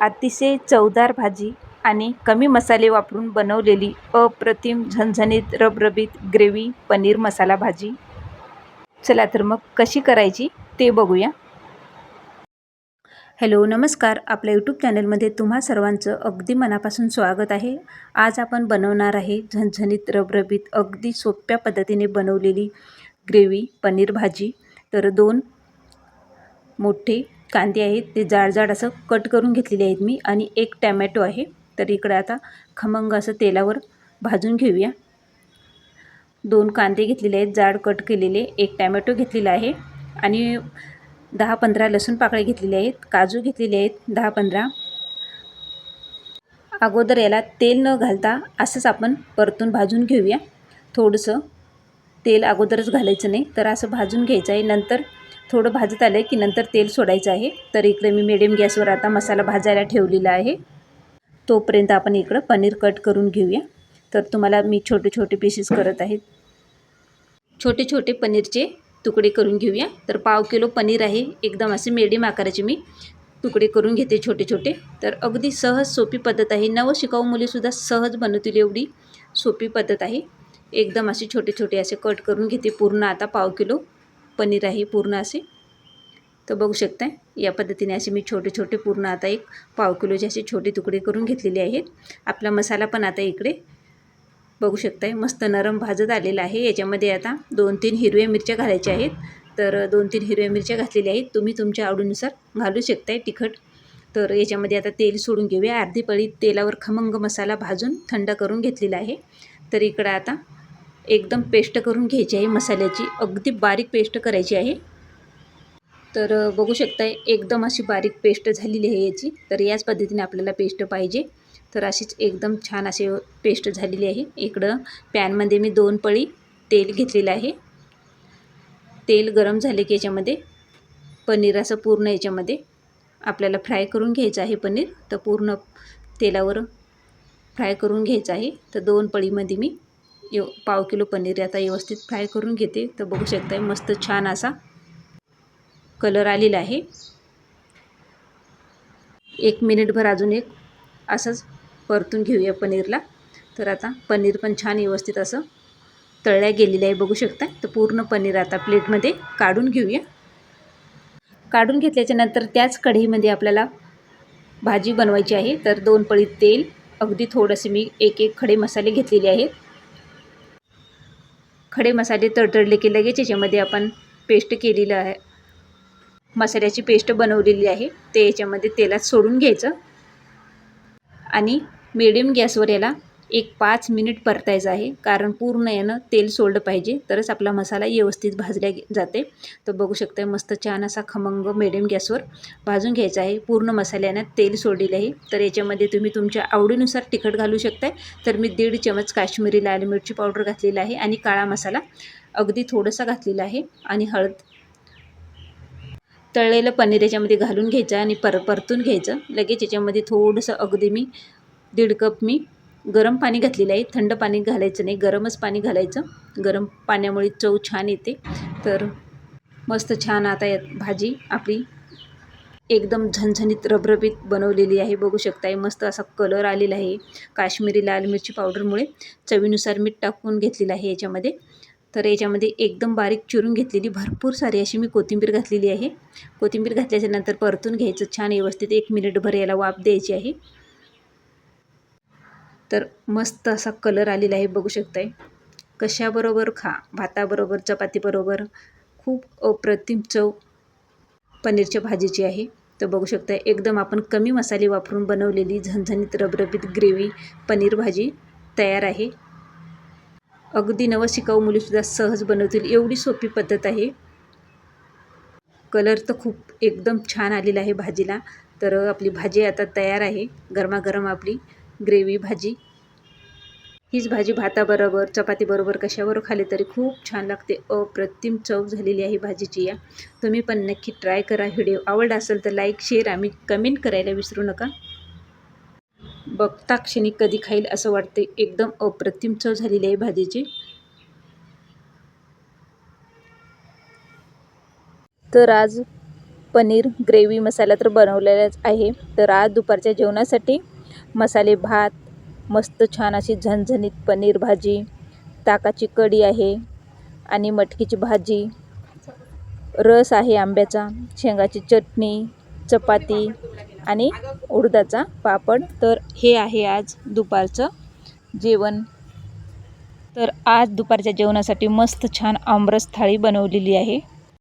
अतिशय चवदार भाजी आणि कमी मसाले वापरून बनवलेली अप्रतिम झणझणीत रबरबीत ग्रेव्ही पनीर मसाला भाजी. चला तर मग कशी करायची ते बघूया. हॅलो नमस्कार. आपल्या यूट्यूब चॅनलमध्ये तुम्हा सर्वांचं अगदी मनापासून स्वागत आहे. आज आपण बनवणार आहे झणझणीत रबरबीत अगदी सोप्या पद्धतीने बनवलेली ग्रेव्ही पनीर भाजी. तर दोन मोठे कांदे आहेत ते जाड जाड असं कट करून घेतलेले आहेत मी आणि एक टॅमॅटो आहे. तर इकडं आता खमंग असं तेलावर भाजून घेऊया. दोन कांदे घेतलेले आहेत जाड कट केलेले. एक टॅमॅटो घेतलेला आहे आणि दहा पंधरा लसूण पाकळे घेतलेले आहेत काजू घेतलेले आहेत दहा पंधरा अगोदर याला तेल न घालता असंच आपण परतून भाजून घेऊया. थोडंसं तेल अगोदरच घालायचं नाही तर असं भाजून घ्यायचं आहे. नंतर थोडं भाजत आलं की नंतर तेल सोडायचं आहे. तर इकडे मी मिडियम गॅसवर आता मसाला भाजायला ठेवलेला आहे. तोपर्यंत आपण इकडं पनीर कट करून घेऊया. तर तुम्हाला मी छोटे छोटे पीसेस करत आहेत छोटे छोटे पनीरचे तुकडे करून घेऊया. तर पाव किलो पनीर आहे. एकदम असे मिडियम आकाराचे मी तुकडे करून घेते छोटे छोटे. तर अगदी सहज सोपी पद्धत आहे. नव शिकाऊ मुलीसुद्धा सहज बनवतील एवढी सोपी पद्धत आहे. एकदम असे छोटे छोटे असे कट करून घेते पूर्ण आता पाव किलो. पनीर आहे पूर्ण असे तर बघू शकता या पद्धतीने असे मी छोटे छोटे पूर्ण आता एक पाव किलोचे असे छोटे तुकडे करून घेतलेले आहेत आपला मसाला पण आता इकडे बघू शकताय मस्त नरम भाजत आलेला आहे. याच्यामध्ये आता दोन तीन हिरव्या मिरच्या घालायच्या आहेत. तर दोन तीन हिरव्या मिरच्या घातलेल्या आहेत. तुम्ही तुमच्या आवडीनुसार घालू शकताय तिखट. तर याच्यामध्ये आता तेल सोडून घेऊया. अर्धी पळी तेलावर खमंग मसाला भाजून थंड करून घेतलेला आहे. तर इकडं आता एकदम पेस्ट करून घ्यायची आहे मसाल्याची. अगदी बारीक पेस्ट करायची आहे. तर बघू शकता एकदम अशी बारीक पेस्ट झालेली आहे याची. तर याच पद्धतीने आपल्याला पेस्ट पाहिजे. तर अशीच एकदम छान असे पेस्ट झालेली आहे. इकडं पॅनमध्ये मी दोन पळी तेल घेतलेलं आहे. तेल गरम झाले की याच्यामध्ये पनीर असं पूर्ण याच्यामध्ये आपल्याला फ्राय करून घ्यायचं आहे पनीर. तर पूर्ण तेलावर फ्राय करून घ्यायचं आहे. तर दोन पळीमध्ये मी यो पाव किलो पनीर आता व्यवस्थित फ्राय करून घेते. तर बघू शकताय मस्त छान असा कलर आलेला आहे. एक मिनिटभर अजून एक असंच परतून घेऊया पनीरला. तर आता पनीर पण छान व्यवस्थित असं तळल्या गेलेलं आहे बघू शकता तर पूर्ण पनीर आता प्लेटमध्ये काढून घेऊया. काढून घेतल्याच्या नंतर त्याच कढईमध्ये आपल्याला भाजी बनवायची आहे. तर दोन पळी तेल अगदी थोडंसे मी एक एक खडे मसाले घेतलेले आहेत. खडे मसाले तडतडले की लगेच याच्यामध्ये आपण पेस्ट केलेलं आहे. मसाल्याची पेस्ट बनवलेली आहे. ते याच्यामध्ये तेलात सोडून घ्यायचं. आणि मिडियम गॅसवर याला एक पाच मिनिट परतायचं आहे. कारण पूर्ण यानं तेल सोडलं पाहिजे. तरच आपला मसाला व्यवस्थित भाजल्या जाते. तर बघू शकता मस्त छान असा खमंग मिडियम गॅसवर भाजून घ्यायचा आहे. पूर्ण मसाल्यानं तेल सोडलेलं आहे. तर याच्यामध्ये तुम्ही तुमच्या आवडीनुसार तिखट घालू शकताय. तर मी दीड चमच काश्मीरी लाल मिरची पावडर घातलेला आहे आणि काळा मसाला अगदी थोडासा घातलेला आहे आणि हळद. तळलेलं पनीर याच्यामध्ये घालून घ्यायचं आणि पर परतून घ्यायचं. लगेच याच्यामध्ये थोडंसं अगदी मी दीड कप मी गरम पाणी घातलेलं आहे. थंड पाणी घालायचं नाही. गरमच पाणी घालायचं. गरम पाण्यामुळे चव छान येते. तर मस्त छान आता यात भाजी आपली एकदम झणझणीत रबरबीत बनवलेली आहे. बघू शकताय मस्त असा कलर आलेला आहे. काश्मीरी लाल मिरची पावडरमुळे चवीनुसार मीठ टाकून घेतलेलं आहे याच्यामध्ये. तर याच्यामध्ये एकदम बारीक चिरून घेतलेली भरपूर सारी अशी मी कोथिंबीर घातलेली आहे. कोथिंबीर घातल्याच्या नंतर परतून घ्यायचं. छान व्यवस्थित एक मिनिटभर याला वाफ द्यायची आहे. तर मस्त असा कलर आलेला आहे बघू शकताय. कशाबरोबर खा भाताबरोबर चपातीबरोबर खूप अप्रतिम चव पनीरच्या भाजीची आहे. तर बघू शकता एकदम आपण कमी मसाले वापरून बनवलेली झणझणीत रबरबीत ग्रेव्ही पनीर भाजी तयार आहे. अगदी नवं शिकाऊ मुलीसुद्धा सहज बनवतील एवढी सोपी पद्धत आहे. कलर तर खूप एकदम छान आलेला आहे भाजीला. तर आपली भाजी आता तयार आहे गरमागरम आपली. ग्रेव्ही भाजी. हीच भाजी भाताबरोबर चपातीबरोबर कशावर खाली तरी खूप छान लागते. अप्रतिम चव झालेली आहे भाजीची या. तुम्ही पण नक्की ट्राय करा व्हिडिओ. आवडला असेल तर लाईक शेअर आणि कमेंट करायला विसरू नका. बघता क्षणी कधी खाईल असं वाटते. एकदम अप्रतिम चव झालेली आहे भाजीची. तर आज पनीर ग्रेव्ही मसाला तर बनवलेलाच आहे. तर आज दुपारच्या जेवणासाठी मसाले भात मस्त छान अशी झणझणीत पनीर भाजी ताकाची कढी आहे आणि मटकीची भाजी. रस आहे आंब्याचा शेंगाची चटणी चपाती आणि उडदाचा पापड. तर हे आहे आज दुपारचं जेवण. तर आज दुपारच्या जेवणासाठी मस्त छान आमरस थाळी बनवलेली आहे.